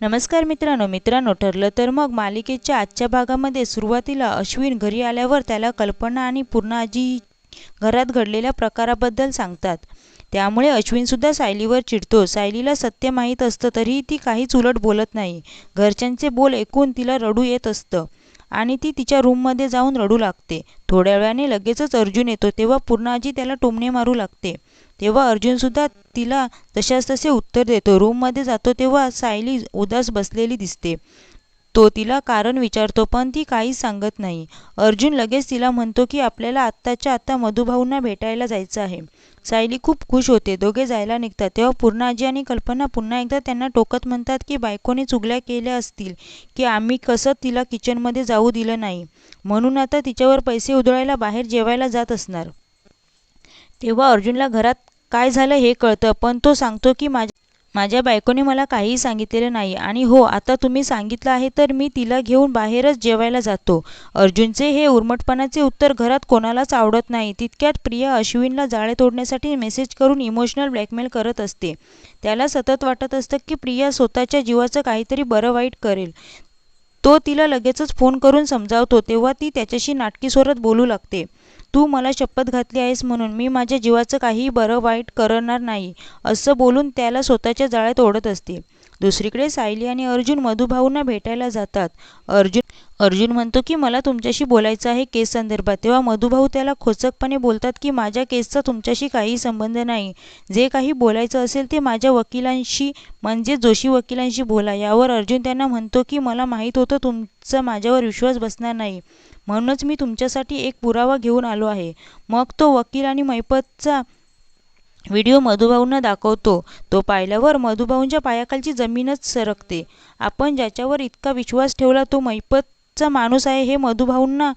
नमस्कार मित्रांनो मित्रांनो ठरलं तर मग मालिकेच्या आजच्या भागामध्ये सुरुवातीला अश्विन घरी आल्यावर त्याला कल्पना आणि पूर्णाजी घरात घडलेल्या प्रकाराबद्दल सांगतात. त्यामुळे अश्विनसुद्धा सायलीवर चिडतो. सायलीला सत्य माहीत असतं तरीही ती काहीच उलट बोलत नाही. घरच्यांचे बोल ऐकून तिला रडू येत असतं आणि ती तिच्या रूममध्ये जाऊन रडू लागते. थोड्या वेळाने लगेचच अर्जुन येतो तेव्हा पूर्णाजी त्याला टोमणे मारू लागते. तेव्हा अर्जुनसुद्धा तिला तशाच तसे उत्तर देतो. रूममध्ये जातो तेव्हा सायली उदास बसलेली दिसते. तो तिला कारण विचारतो पण ती काहीच सांगत नाही. अर्जुन लगेच तिला म्हणतो की आपल्याला आत्ताच्या आत्ता मधुभाऊंना भेटायला जायचं आहे. सायली खूप खुश होते. दोघे जायला निघतात. तेव्हा पूर्णाजी आणि कल्पना पुन्हा एकदा त्यांना टोकत म्हणतात की बायकोने चुगल्या केल्या असतील की आम्ही कसं तिला किचनमध्ये जाऊ दिलं नाही. म्हणून आता तिच्यावर पैसे उधळायला बाहेर जेवायला जात असणार. तेव्हा अर्जुनला घरात काय झालं हे कळतं पण तो सांगतो की माझ्या माझ्या बायकोने मला काहीही सांगितलेलं नाही. आणि हो आता तुम्ही सांगितलं आहे तर मी तिला घेऊन बाहेरच जेवायला जातो. अर्जुनचे हे उर्मटपणाचे उत्तर घरात कोणालाच आवडत नाही. तितक्यात प्रिया अश्विनला जाळे तोडण्यासाठी मेसेज करून इमोशनल ब्लॅकमेल करत असते. त्याला सतत वाटत असतं की प्रिया स्वतःच्या जीवाचं काहीतरी बरं वाईट करेल. तो तिला लगेचच फोन करून समजावतो तेव्हा ती त्याच्याशी नाटकी स्वरात बोलू लागते. तू मला शपथ घातली आहेस म्हणून मी माझ्या जीवाचं काहीही बरं वाईट करणार नाही असं बोलून त्याला स्वतःच्या जाळ्यात ओढत असते. दुसरीकडे सायली आणि अर्जुन मधुभाऊंना भेटायला जातात. अर्जुन अर्जुन म्हणतो की मला तुमच्याशी बोलायचं आहे केस संदर्भात. तेव्हा मधुभाऊ त्याला खोचकपणे बोलतात की माझ्या केसचा तुमच्याशी काही संबंध नाही. जे काही बोलायचं असेल ते माझ्या वकिलांशी म्हणजे जोशी वकिलांशी बोला. यावर अर्जुन त्यांना म्हणतो की मला माहीत होतं तुमचा माझ्यावर विश्वास बसणार नाही. म्हणूनच मी तुमच्यासाठी एक पुरावा घेऊन आलो आहे. मग तो वकील आणि मैपतचा व्हिडिओ मधुभाऊंना दाखवतो. तो पाहिल्यावर मधुभाऊंच्या पायाखालची जमीनच सरकते. आपण ज्याच्यावर इतका विश्वास ठेवला तो मैपतचा माणूस आहे हे मधुभाऊंना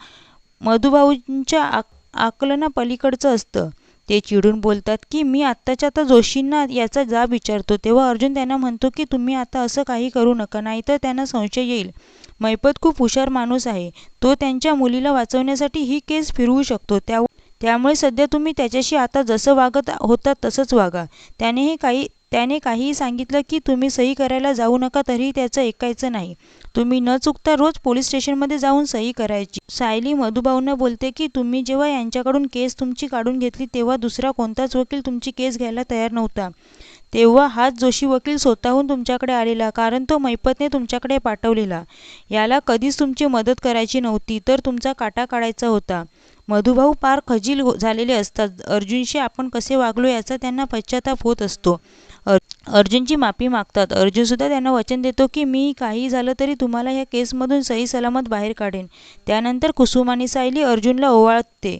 मधुभाऊंच्या आक आकलना पलीकडचं असतं. ते चिडून बोलतात की मी आत्ताच्या आता जोशींना याचा जाब विचारतो. तेव्हा अर्जुन त्यांना म्हणतो की तुम्ही आता असं काही करू नका नाहीतर त्यांना संशय येईल. मैपत खूप हुशार माणूस आहे. तो त्यांच्या मुलीला वाचवण्यासाठी ही केस फिरवू शकतो. त्या त्यामुळे सध्या तुम्ही त्याच्याशी आता जसं वागत होता तसंच वागा. त्यानेही काही त्याने काहीही सांगितलं की तुम्ही सही करायला जाऊ नका तरीही त्याचं ऐकायचं नाही. तुम्ही न चुकता रोज पोलीस स्टेशनमध्ये जाऊन सही करायची. सायली मधुभाऊंना बोलते की तुम्ही जेव्हा यांच्याकडून केस तुमची काढून घेतली तेव्हा दुसरा कोणताच वकील तुमची केस घ्यायला तयार नव्हता. तेव्हा हाच जोशी वकील स्वतःहून तुमच्याकडे आलेला कारण तो मैपतने तुमच्याकडे पाठवलेला. याला कधीच तुमची मदत करायची नव्हती तर तुमचा काटा काढायचा होता. मधुभाऊ पार खजील हो झालेले असतात. अर्जुनशी आपण कसे वागलो याचा त्यांना पश्चाताप होत असतो. अर्जुनची माफी मागतात. अर्जुनसुद्धा त्यांना वचन देतो की मी काही झालं तरी तुम्हाला ह्या केसमधून सही सलामत बाहेर काढेन. त्यानंतर कुसुम आणि सायली अर्जुनला ओवाळते.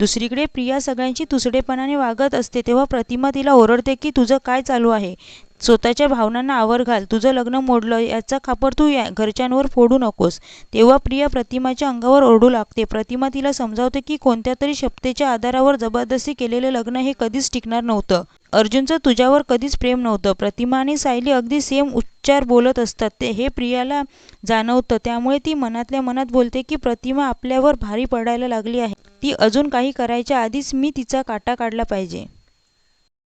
दुसरीकडे प्रिया सगळ्यांची तुसडेपणाने वागत असते तेव्हा प्रतिमा तिला ओरडते की तुझं काय चालू आहे? स्वतःच्या भावनांना आवर घाल. तुझं लग्न मोडलं याचा खापर तू या घरच्यांवर फोडू नकोस. तेव्हा प्रिया प्रतिमाच्या अंगावर ओरडू लागते. प्रतिमा तिला समजावते की कोणत्या तरी शपथेच्या आधारावर जबरदस्ती केलेलं लग्न हे कधीच टिकणार नव्हतं. अर्जुनचं तुझ्यावर कधीच प्रेम नव्हतं. प्रतिमा आणि सायली अगदी सेम उच्चार बोलत असतात. ते हे प्रियाला जाणवतं. त्यामुळे ती मनातल्या मनात बोलते की प्रतिमा आपल्यावर भारी पडायला लागली आहे. ती अजून काही करायच्या आधीच मी तिचा काटा काढला पाहिजे.